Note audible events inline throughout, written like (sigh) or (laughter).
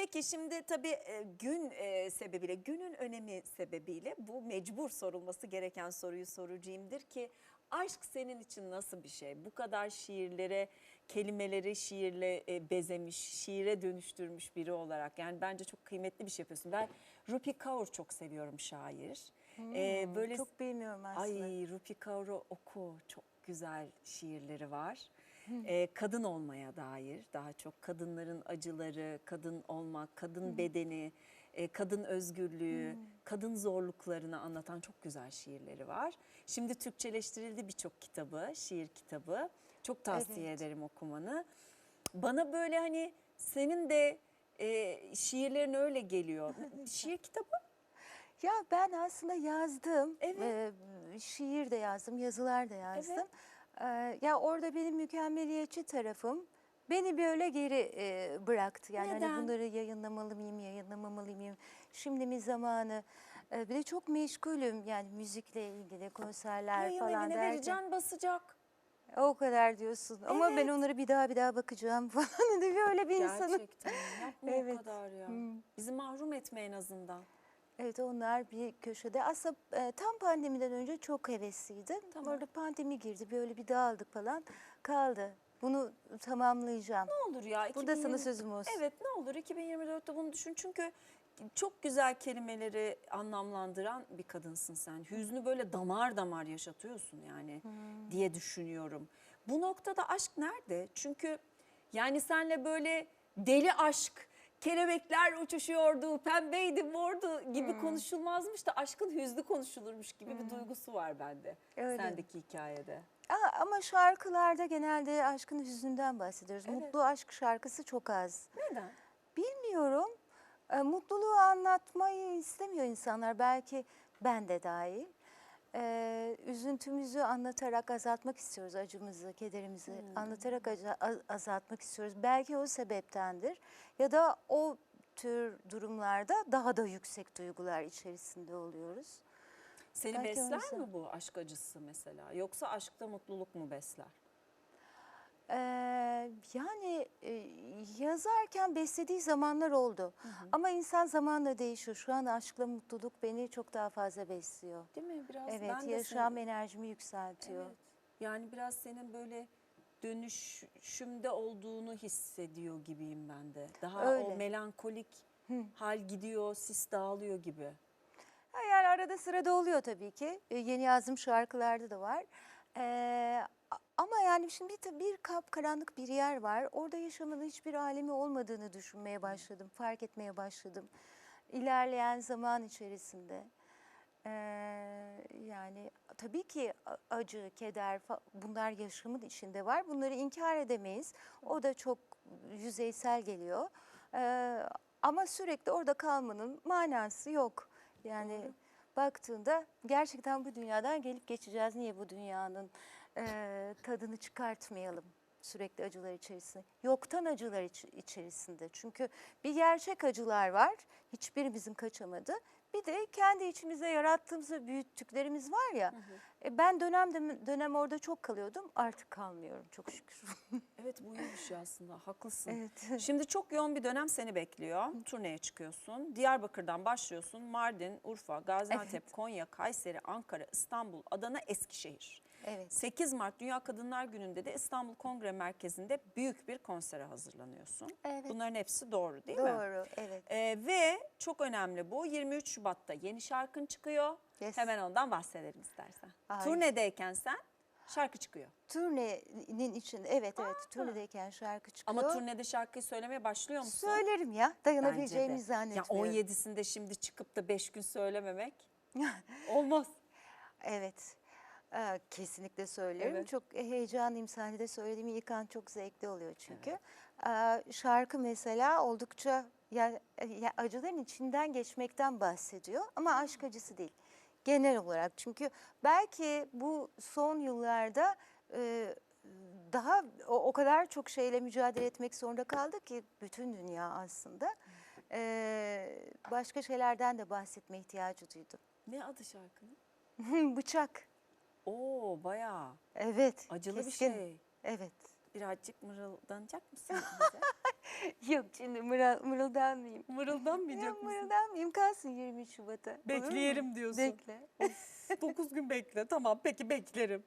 Peki şimdi tabii e, gün e, sebebiyle, günün önemi sebebiyle bu mecbur sorulması gereken soruyu soracağımdır ki aşk senin için nasıl bir şey? Bu kadar şiirlere, kelimeleri şiirle e, bezemiş, şiire dönüştürmüş biri olarak yani bence çok kıymetli bir şey yapıyorsun. Ben Rupi Kaur çok seviyorum şair. E, böyle Çok bilmiyorum aslında. Ay Rupi Kaur'u oku. Çok güzel şiirleri var. Ee, kadın olmaya dair daha çok kadınların acıları, kadın olmak, kadın bedeni, e, kadın özgürlüğü, kadın zorluklarını anlatan çok güzel şiirleri var. Şimdi Türkçeleştirildi birçok kitabı, şiir kitabı. Çok tavsiye Evet. ederim okumanı. Bana böyle hani senin de e, şiirlerin öyle geliyor. (laughs) Şiir kitabı Ya ben aslında yazdım. Evet. Ee, şiir de yazdım, yazılar da yazdım. Ee, ya orada benim mükemmeliyetçi tarafım beni böyle geri e, bıraktı. Yani Neden? hani bunları yayınlamalı mıyım, yayınlamalı mıyım? Şimdi mi zamanı? Ee, bir de çok meşgulüm yani müzikle ilgili konserler yayın falan evine derken. vereceksin basacak. O kadar diyorsun. Ama ben onları bir daha bir daha bakacağım (laughs) falan. Hani böyle bir insanım. Gerçekten yapma Evet. o kadar ya. Hmm. Bizi mahrum etme en azından. Evet onlar bir köşede. Aslında e, tam pandemiden önce çok hevesliydim. Tamam. Orada pandemi girdi. Böyle bir dağıldık falan. Kaldı. Bunu tamamlayacağım. Ne olur ya. Burada sana 2020 sözüm olsun. Evet ne olur 2024'te bunu düşün. Çünkü çok güzel kelimeleri anlamlandıran bir kadınsın sen. Hüznü böyle damar damar yaşatıyorsun yani Hmm. diye düşünüyorum. Bu noktada aşk nerede? Çünkü yani senle böyle deli aşk, kelebekler uçuşuyordu, pembeydi, mordu gibi Hmm. konuşulmazmış da aşkın hüznü konuşulurmuş gibi bir duygusu var bende. Öyle. Sendeki hikayede. Aa, ama şarkılarda genelde aşkın hüznünden bahsediyoruz. Evet. Mutlu aşk şarkısı çok az. Neden? Bilmiyorum. E, mutluluğu anlatmayı istemiyor insanlar. Belki ben de dahil. E, üzüntümüzü anlatarak azaltmak istiyoruz acımızı, kederimizi anlatarak aca- az- azaltmak istiyoruz. Belki o sebeptendir. Ya da o tür durumlarda daha da yüksek duygular içerisinde oluyoruz. Seni Belki besler orası. mi bu aşk acısı mesela? Yoksa aşkta mutluluk mu besler? Ee, yani e, yazarken beslediği zamanlar oldu. Ama insan zamanla değişiyor. Şu an aşkla mutluluk beni çok daha fazla besliyor. Değil mi? Biraz Evet, ben de yaşam seni- enerjimi yükseltiyor. Evet. Yani biraz senin böyle dönüşümde olduğunu hissediyor gibiyim ben de. Daha o Öyle. melankolik hal gidiyor, sis dağılıyor gibi. Yani arada sırada oluyor tabii ki. Yeni yazdığım şarkılarda da var. Ee, ama yani şimdi bir, bir kap karanlık bir yer var. Orada yaşamın hiçbir alemi olmadığını düşünmeye başladım, fark etmeye başladım. İlerleyen zaman içerisinde. Ee, yani tabii ki acı, keder bunlar yaşamın içinde var. Bunları inkar edemeyiz. O da çok yüzeysel geliyor. Ee, ama sürekli orada kalmanın manası yok. Yani baktığında gerçekten bu dünyadan gelip geçeceğiz. Niye bu dünyanın e, tadını çıkartmayalım? Sürekli acılar içerisinde. Yoktan acılar iç- içerisinde. Çünkü bir gerçek acılar var. Hiçbirimizin kaçamadı. Bir de kendi içimizde yarattığımız büyüttüklerimiz var ya. e, ben dönem dönem orada çok kalıyordum. Artık kalmıyorum çok şükür. (laughs) Evet bu iyi bir şey aslında. Haklısın. Evet. (laughs) Şimdi çok yoğun bir dönem seni bekliyor. Turneye çıkıyorsun. Diyarbakır'dan başlıyorsun. Mardin, Urfa, Gaziantep, Konya, Kayseri, Ankara, İstanbul, Adana, Eskişehir. evet. 8 Mart Dünya Kadınlar Günü'nde de İstanbul Kongre Merkezi'nde büyük bir konsere hazırlanıyorsun. Evet. Bunların hepsi doğru değil mi? Doğru. Evet. Ee, ve çok önemli bu 23 Şubat'ta yeni şarkın çıkıyor. Yes. Hemen ondan bahsedelim istersen. Ay. Turnedeyken sen şarkı çıkıyor. Turnenin içinde evet evet turnedeyken şarkı çıkıyor. Ama turnede şarkıyı söylemeye başlıyor musun? Söylerim ya dayanabileceğimi Ya zannetmiyorum. 17'sinde şimdi çıkıp da 5 gün söylememek (laughs) olmaz. Evet. Ee, kesinlikle söylerim. Evet. Çok heyecanlıyım sahnede söylediğim ilk an çok zevkli oluyor çünkü. Ee, şarkı mesela oldukça ya, ya acıların içinden geçmekten bahsediyor ama aşk acısı değil. Genel olarak çünkü belki bu son yıllarda e, daha o, o kadar çok şeyle mücadele etmek zorunda kaldı ki bütün dünya aslında. Ee, başka şeylerden de bahsetme ihtiyacı duydum. Ne adı şarkının? (laughs) Bıçak. Oo bayağı Evet. acılı bir keskin. şey. Evet. Birazcık mırıldanacak mısın bize? (laughs) Yok şimdi mırıl, mırıldanmayayım. Yok Mırıldanmayacak mısın? mırıldanmayayım kalsın 23 Şubat'a. Olur mu? Bekleyelim diyorsun. Bekle. 9 gün bekle. Tamam peki beklerim.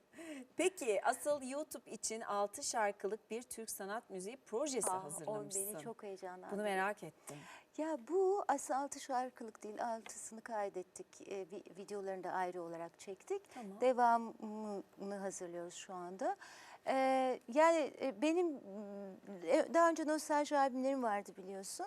Peki asıl YouTube için 6 şarkılık bir Türk sanat müziği projesi Ah, o hazırlamışsın. beni çok heyecanlandırdı. Bunu merak ettim. Ya bu aslında altı şarkılık değil, altısını kaydettik. E, vi- videolarını da ayrı olarak çektik. Tamam. Devamını hazırlıyoruz şu anda. E, yani benim e, daha önce nostalji albümlerim vardı biliyorsun.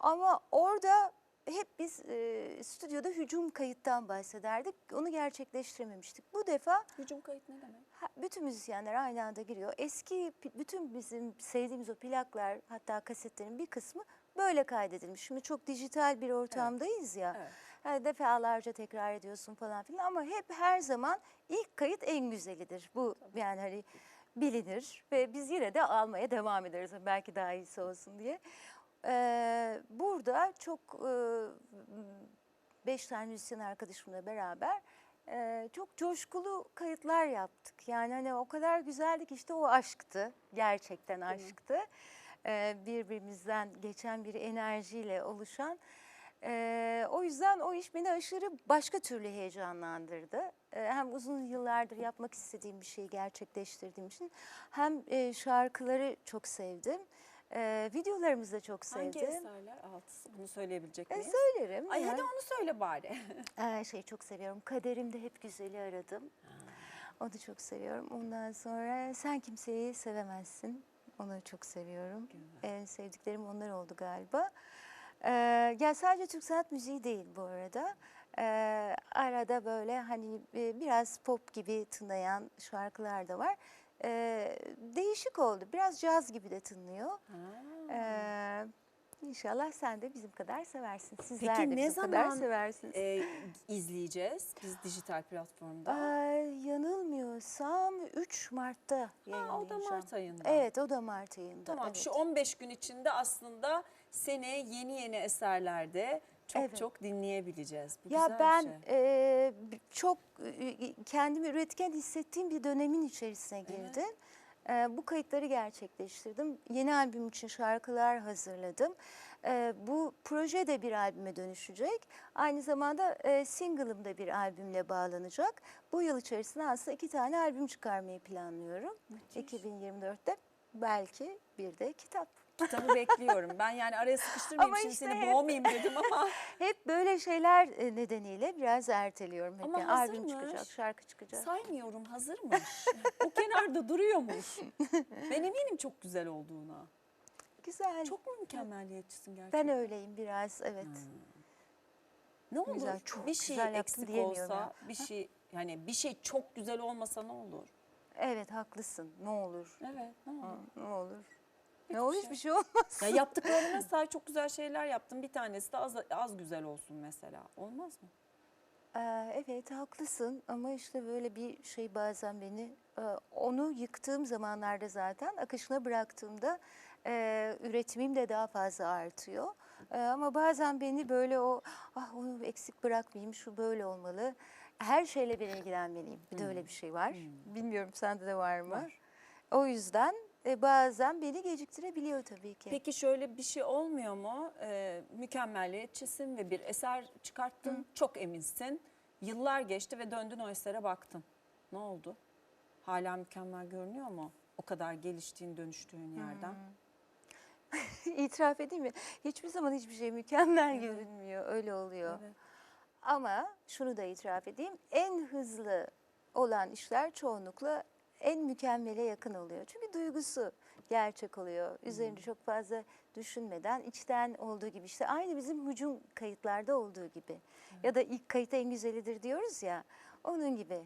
Ama orada hep biz e, stüdyoda hücum kayıttan bahsederdik. Onu gerçekleştirememiştik. Bu defa Hücum kayıt ne demek? Ha, Bütün müzisyenler aynı anda giriyor. Eski bütün bizim sevdiğimiz o plaklar hatta kasetlerin bir kısmı böyle kaydedilmiş. Şimdi çok dijital bir ortamdayız ya. Evet. Yani defalarca tekrar ediyorsun falan filan ama hep her zaman ilk kayıt en güzelidir. Bu yani hani bilinir ve biz yine de almaya devam ederiz belki daha iyisi olsun diye. Ee, burada çok e, beş tane müzisyen arkadaşımla beraber e, çok coşkulu kayıtlar yaptık. Yani hani o kadar güzeldi ki işte o aşktı. Gerçekten aşktı. Ee, birbirimizden geçen bir enerjiyle oluşan. Ee, o yüzden o iş beni aşırı başka türlü heyecanlandırdı. Ee, hem uzun yıllardır yapmak istediğim bir şeyi gerçekleştirdiğim için hem e, şarkıları çok sevdim. Ee, videolarımızı da çok Hangi sevdim. eserler? Altısı. Bunu söyleyebilecek E, miyiz? söylerim. Ay yani. hadi onu söyle bari. Ee, (laughs) şey çok seviyorum. Kaderimde hep güzeli aradım. Onu çok seviyorum. Ondan sonra sen kimseyi sevemezsin. Onu çok seviyorum. En sevdiklerim onlar oldu galiba. Ee, ya sadece Türk sanat müziği değil bu arada. Ee, arada böyle hani e, biraz pop gibi tınlayan şarkılar da var. Ee, değişik oldu. Biraz caz gibi de tınlıyor. Ha. Ee, inşallah sen de bizim kadar seversin. Sizler de ne bizim kadar zaman, seversiniz. Ee, izleyeceğiz biz dijital platformda. Ay, yanılmıyorsam 3 Mart'ta Ha, o da yayınlayacağım. Mart ayında. Evet o da Mart ayında. Tamam evet. şu 15 gün içinde aslında seni yeni yeni eserlerde çok Evet. çok dinleyebileceğiz. Bu Ya güzel bir ben şey. e, çok e, kendimi üretken hissettiğim bir dönemin içerisine girdim. E, bu kayıtları gerçekleştirdim. Yeni albüm için şarkılar hazırladım. E, bu proje de bir albüme dönüşecek. Aynı zamanda e, single'ım da bir albümle bağlanacak. Bu yıl içerisinde aslında iki tane albüm çıkarmayı planlıyorum. 2024'te belki bir de kitap. Kitabı bekliyorum. Ben yani araya sıkıştırmayayım Ama şimdi işte seni hep- boğmayayım dedim ama. (laughs) Hep böyle şeyler e, nedeniyle biraz erteliyorum. Hep Ama yani albüm hazırmış. çıkacak, şarkı çıkacak. Saymıyorum hazırmış. o kenarda duruyormuş. Ben eminim çok güzel olduğuna. Güzel. Çok mu mükemmeliyetçisin gerçekten? ben öyleyim biraz evet. Ne olur? Güzel, çok bir şey güzel eksik olsa, ya. bir şey yani bir şey çok güzel olmasa ne olur? Evet haklısın. Ne olur. Evet, ne olur? Ne olur. Olur şey. hiçbir şey olmaz. Ya yaptıklarını mesela çok güzel şeyler yaptım. Bir tanesi de az, az güzel olsun mesela. Olmaz mı? Ee, evet haklısın ama işte böyle bir şey bazen beni e, onu yıktığım zamanlarda zaten akışına bıraktığımda e, üretimim de daha fazla artıyor. E, ama bazen beni böyle o ah onu eksik bırakmayayım şu böyle olmalı. Her şeyle ben ilgilenmeliyim. Bir de öyle bir şey var. Bilmiyorum sende de var mı? Var. O yüzden e, bazen beni geciktirebiliyor tabii ki. Peki şöyle bir şey olmuyor mu? Ee, mükemmeliyetçisin ve bir eser çıkarttın. Çok eminsin. Yıllar geçti ve döndün o esere baktın. Ne oldu? Hala mükemmel görünüyor mu? O kadar geliştiğin, dönüştüğün yerden. (laughs) İtiraf edeyim mi? Hiçbir zaman hiçbir şey mükemmel görünmüyor. Öyle oluyor. Evet. Ama şunu da itiraf edeyim. En hızlı olan işler çoğunlukla en mükemmele yakın oluyor. Çünkü duygusu gerçek oluyor. Üzerinde çok fazla düşünmeden içten olduğu gibi işte aynı bizim hücum kayıtlarda olduğu gibi. Ya da ilk kayıt en güzelidir diyoruz ya. Onun gibi